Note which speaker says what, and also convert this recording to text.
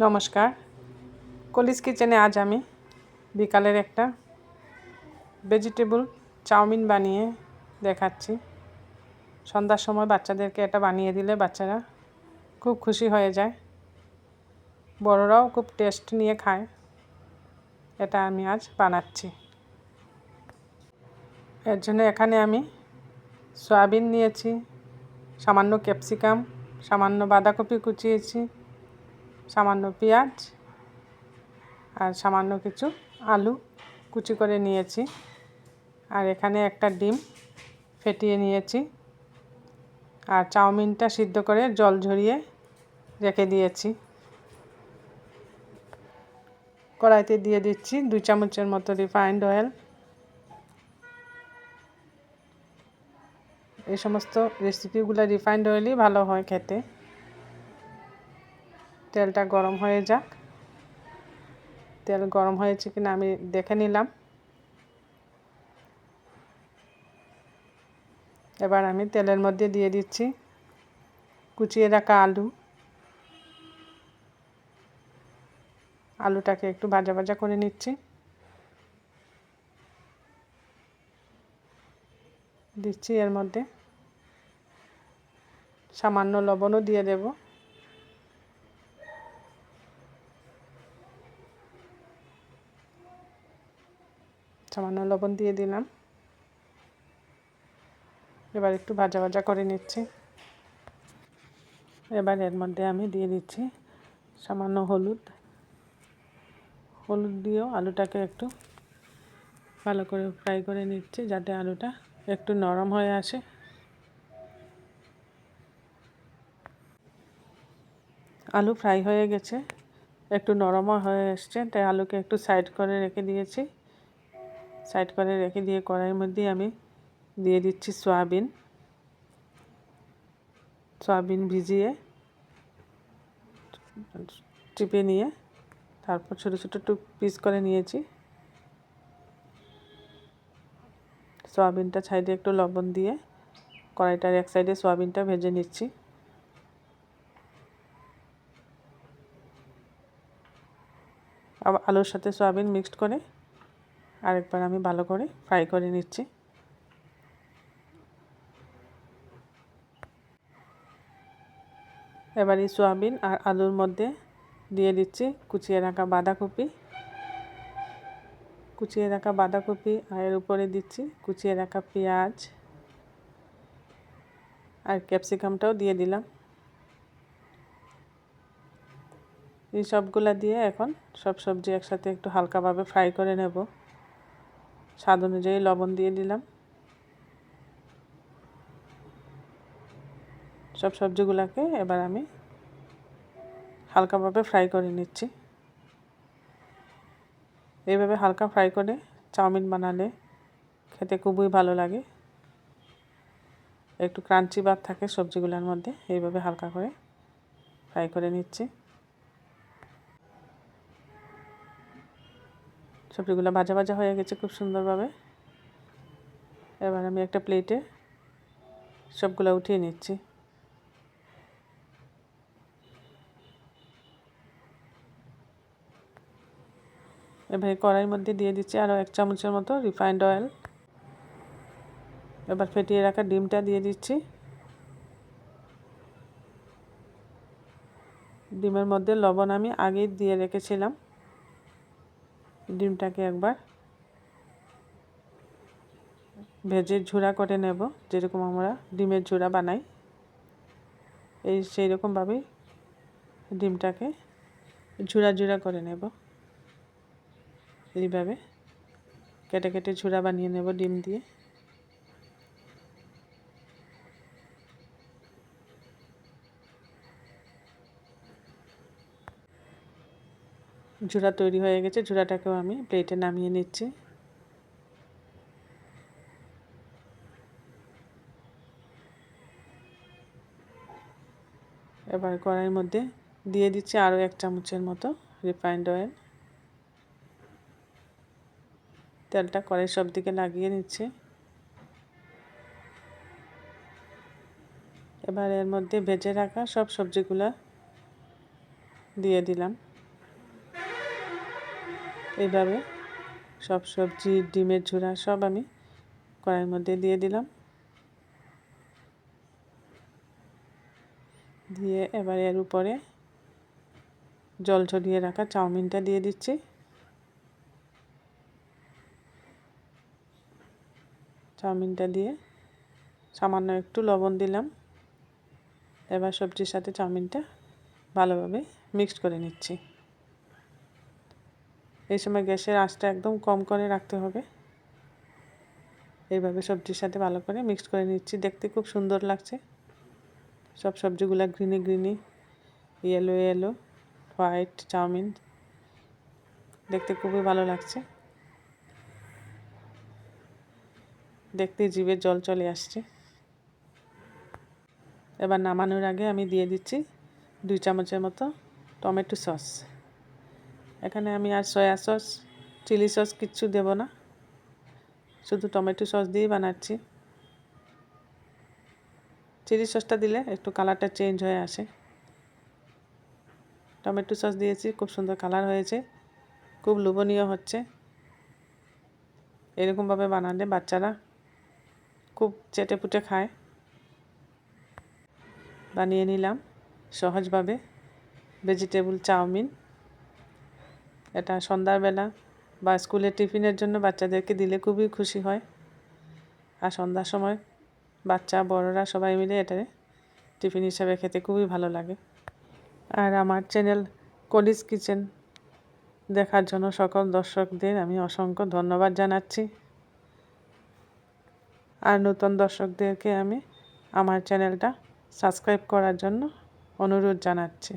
Speaker 1: নমস্কার। কলিস কিচেনে আজ আমি বিকালের একটা ভেজিটেবল চাউমিন বানিয়ে দেখাচ্ছি। সন্ধ্যার সময় বাচ্চাদেরকে এটা বানিয়ে দিলে বাচ্চারা খুব খুশি হয়ে যায়। বড়রাও খুব টেস্ট নিয়ে খায়। এটা আমি আজ বানাচ্ছি। এর জন্য এখানে আমি সয়াবিন নিয়েছি, সামান্য ক্যাপসিকাম, সামান্য বাঁধাকপি কুচিয়েছি সামান্য পেঁয়াজ আর সামান্য কিছু আলু কুচি করে নিয়েছি। আর এখানে একটা ডিম ফেটিয়ে নিয়েছি। আর চাউমিনটা সিদ্ধ করে জল ঝরিয়ে রেখে দিয়েছি। কড়াইতে দিয়ে দিচ্ছি দুই চামচের মতো রিফাইন্ড অয়েল। এই সমস্ত রেসিপিগুলো রিফাইন্ড অয়েলই ভালো হয় খেতে। তেলটা গরম হয়ে যাক। তেল গরম হয়েছে কিনা আমি দেখে নিলাম। এবার আমি তেলের মধ্যে দিয়ে দিচ্ছি কুচিয়ে রাখা আলু। আলুটাকে একটু ভাজা ভাজা করে নিচ্ছি। দিচ্ছি এর মধ্যে। সামান্য লবণও দিয়ে দেব। সামান্য লবণ দিয়ে দিলাম। এবার একটু ভাজা ভাজা করে নিচ্ছি। এবার এর মধ্যে আমি দিয়ে দিচ্ছি সামান্য হলুদ। হলুদ দিয়েও আলুটাকে একটু ভালো করে ফ্রাই করে নিচ্ছি যাতে আলুটা একটু নরম হয়ে আসে। আলু ফ্রাই হয়ে গেছে, একটু নরমও হয়ে এসছে, তাই আলুকে একটু সাইড করে রেখে দিয়েছি। সাইড করে রেখে দিয়ে কড়াইয়ের মধ্যে আমি দিয়ে দিচ্ছি সয়াবিন। সয়াবিন ভিজিয়ে চিপে নিয়ে তারপর ছোটো ছোটো টুক পিস করে নিয়েছি। সয়াবিনটা সাইডে একটু লবণ দিয়ে কড়াইটার এক সাইডে সয়াবিনটা ভেজে নিচ্ছি। আবার আলুর সাথে সয়াবিন মিক্সড করে আরেকবার আমি ভালো করে ফ্রাই করে নিচ্ছি। এবার এই সয়াবিন আর আলুর মধ্যে দিয়ে দিচ্ছি কুচিয়ে রাখা বাঁধাকপি। কুচিয়ে রাখা বাঁধাকপি আর এর উপরে দিচ্ছি কুচিয়ে রাখা পেঁয়াজ। আর ক্যাপসিকামটাও দিয়ে দিলাম। এই সবগুলা দিয়ে এখন সব সবজি একসাথে একটু হালকাভাবে ফ্রাই করে নেব। স্বাদ অনুযায়ী লবণ দিয়ে দিলাম। সব সবজিগুলোকে এবার আমি হালকাভাবে ফ্রাই করে নিচ্ছি। এইভাবে হালকা ফ্রাই করে চাউমিন বানালে খেতে খুবই ভালো লাগে। একটু ক্রাঞ্চি ভাব থাকে সবজিগুলোর মধ্যে, এইভাবে হালকা করে ফ্রাই করে নিচ্ছি। সবজিগুলো ভাজা ভাজা হয়ে গেছে খুব সুন্দরভাবে। এবার আমি একটা প্লেটে সবগুলো উঠিয়ে নিচ্ছি। এবার কড়াইয়ের মধ্যে দিয়ে দিচ্ছি আরও এক চামচের মতো রিফাইন্ড অয়েল এবার ফেটিয়ে রাখা ডিমটা দিয়ে দিচ্ছি। ডিমের মধ্যে লবণ আমি আগেই দিয়ে রেখেছিলাম। ডিমটাকে একবার ভেজে ঝুড়া করে নেব, যেরকম আমরা ডিমের ঝুড়া বানাই। এই সেই রকমভাবেই ডিমটাকে ঝুড়া ঝুড়া করে নেব। এইভাবে কেটে কেটে ঝুড়া বানিয়ে নেব ডিম দিয়ে। ঝুড়া তৈরি হয়ে গেছে, ঝুড়াটাকেও আমি প্লেটে নামিয়ে নিচ্ছি। এবার কড়াইয়ের মধ্যে দিয়ে দিচ্ছি আরও এক চামচের মতো রিফাইন্ড অয়েল তেলটা কড়াই সব দিকে লাগিয়ে নিচ্ছে। এবার এর মধ্যে ভেজে রাখা সব সবজিগুলো দিয়ে দিলাম। এইভাবে সব সবজি, ডিমের ঝুড়া সব আমি কড়াইয়ের মধ্যে দিয়ে দিলাম। দিয়ে এবার এর উপরে জল ঝরিয়ে রাখা চাউমিনটা দিয়ে দিচ্ছি। চাউমিনটা দিয়ে সামান্য একটু লবণ দিলাম। এবার সবজির সাথে চাউমিনটা ভালোভাবে মিক্সড করে নিচ্ছি। এই সময় গ্যাসের আঁচটা একদম কম করে রাখতে হবে। এইভাবে সবজির সাথে ভালো করে মিক্সড করে নিচ্ছি। দেখতে খুব সুন্দর লাগছে। সব সবজিগুলো greeny greeny yellow yellow white chow mein দেখতে খুবই ভালো লাগছে। দেখতে জিভে জল চলে আসছে। এবার নামানোর আগে আমি দিয়ে দিচ্ছি দুই চামচের মতো টমেটো সস। এখানে আমি আর সয়া সস, চিলি সস কিচ্ছু দেব না। শুধু টমেটো সস দিয়েই বানাচ্ছি। চিলি সসটা দিলে একটু কালারটা চেঞ্জ হয়ে আসে। টমেটো সস দিয়েছি, খুব সুন্দর কালার হয়েছে। খুব লোভনীয় হচ্ছে। এরকমভাবে বানালে বাচ্চারা খুব চেটে পুটে খায়। বানিয়ে নিলাম সহজভাবে। Vegetable, chow mein. এটা সন্ধ্যাবেলা বা স্কুলের টিফিনের জন্য বাচ্চাদেরকে দিলে খুবই খুশি হয়। আর সন্ধ্যার সময় বাচ্চা, বড়রা সবাই মিলে এটা টিফিন হিসাবে খেতে খুবই ভালো লাগে। আর আমার চ্যানেল কলিস কিচেন দেখার জন্য সকল দর্শকদের আমি অসংখ্য ধন্যবাদ জানাচ্ছি। আর নতুন দর্শকদেরকে আমি আমার চ্যানেলটা সাবস্ক্রাইব করার জন্য অনুরোধ জানাচ্ছি।